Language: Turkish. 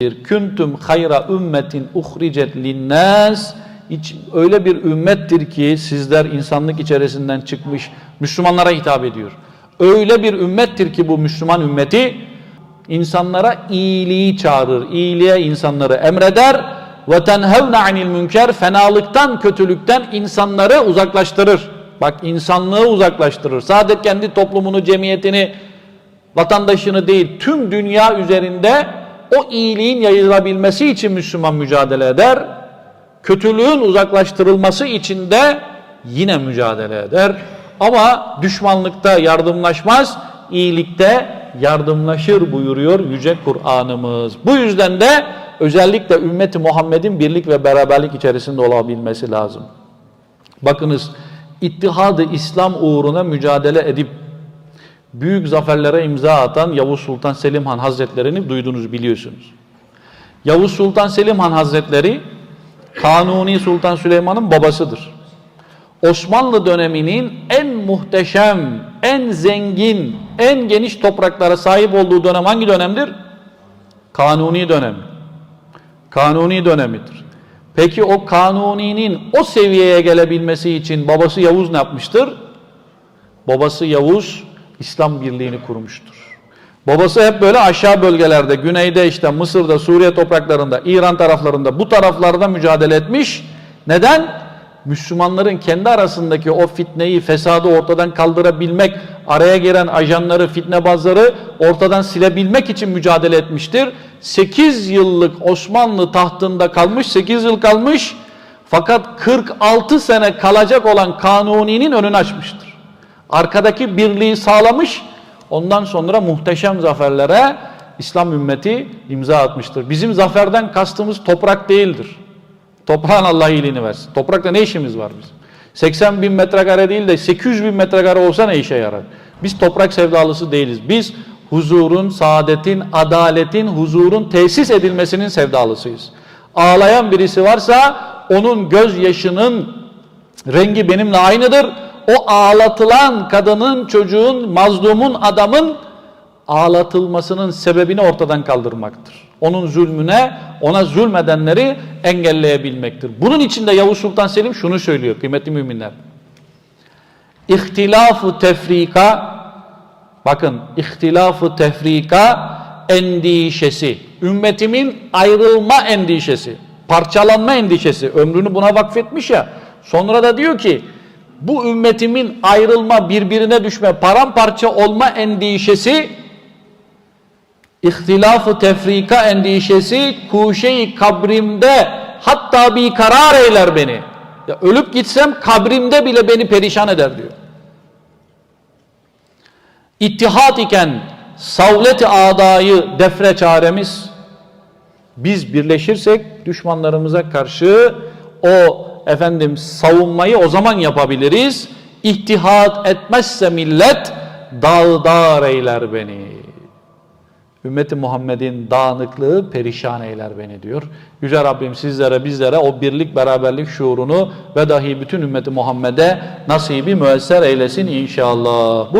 Küntüm hayra ümmetin uhricet linnas Hiç öyle bir ümmettir ki sizler insanlık içerisinden çıkmış Müslümanlara hitap ediyor. Öyle bir ümmettir ki bu Müslüman ümmeti insanlara iyiliği çağırır, iyiliğe insanları emreder ve tenhevne anil münker fenalıktan, kötülükten insanları uzaklaştırır. Bak insanlığı uzaklaştırır. Sadece kendi toplumunu, cemiyetini, vatandaşını değil tüm dünya üzerinde o iyiliğin yayılabilmesi için Müslüman mücadele eder. Kötülüğün uzaklaştırılması için de yine mücadele eder. Ama düşmanlıkta yardımlaşmaz, iyilikte yardımlaşır buyuruyor Yüce Kur'an'ımız. Bu yüzden de özellikle ümmeti Muhammed'in birlik ve beraberlik içerisinde olabilmesi lazım. Bakınız ittihadı İslam uğruna mücadele edip büyük zaferlere imza atan Yavuz Sultan Selim Han Hazretlerini duydunuz biliyorsunuz. Yavuz Sultan Selim Han Hazretleri Kanuni Sultan Süleyman'ın babasıdır. Osmanlı döneminin en muhteşem, en zengin, en geniş topraklara sahip olduğu dönem hangi dönemdir? Kanuni dönem. Kanuni dönemidir. Peki o Kanuni'nin o seviyeye gelebilmesi için babası Yavuz ne yapmıştır? Babası Yavuz İslam birliğini kurmuştur. Babası hep böyle aşağı bölgelerde, güneyde işte Mısır'da, Suriye topraklarında, İran taraflarında bu taraflarda mücadele etmiş. Neden? Müslümanların kendi arasındaki o fitneyi, fesadı ortadan kaldırabilmek, araya giren ajanları, fitnebazları ortadan silebilmek için mücadele etmiştir. 8 yıllık Osmanlı tahtında kalmış, 8 yıl kalmış fakat 46 sene kalacak olan Kanuni'nin önünü açmıştır. Arkadaki birliği sağlamış, ondan sonra muhteşem zaferlere İslam ümmeti imza atmıştır. Bizim zaferden kastımız toprak değildir. Toprağın Allah iyiliğini versin. Toprakta ne işimiz var bizim? 80 bin metrekare değil de 800 bin metrekare olsa ne işe yarar? Biz toprak sevdalısı değiliz. Biz huzurun, saadetin, adaletin, huzurun tesis edilmesinin sevdalısıyız. Ağlayan birisi varsa onun gözyaşının rengi benimle aynıdır. O ağlatılan kadının, çocuğun, mazlumun, adamın ağlatılmasının sebebini ortadan kaldırmaktır. Onun zulmüne, ona zulmedenleri engelleyebilmektir. Bunun için de Yavuz Sultan Selim şunu söylüyor kıymetli müminler. İhtilafı tefrika, bakın ihtilafı tefrika endişesi, ümmetimin ayrılma endişesi, parçalanma endişesi, ömrünü buna vakfetmiş ya, sonra da diyor ki, bu ümmetimin ayrılma, birbirine düşme, paramparça olma endişesi İhtilafı tefrika endişesi kuşeyi kabrimde hatta bir karar eyler beni. Ya ölüp gitsem kabrimde bile beni perişan eder diyor. İttihat iken savleti adayı defre çaremiz biz birleşirsek düşmanlarımıza karşı o efendim savunmayı o zaman yapabiliriz. İttihat etmezse millet dağdar eyler beni. Ümmeti Muhammed'in dağınıklığı perişan eyler beni diyor. Yüce Rabbim sizlere bizlere o birlik beraberlik şuurunu ve dahi bütün ümmeti Muhammed'e nasibi müesser eylesin inşallah. Bu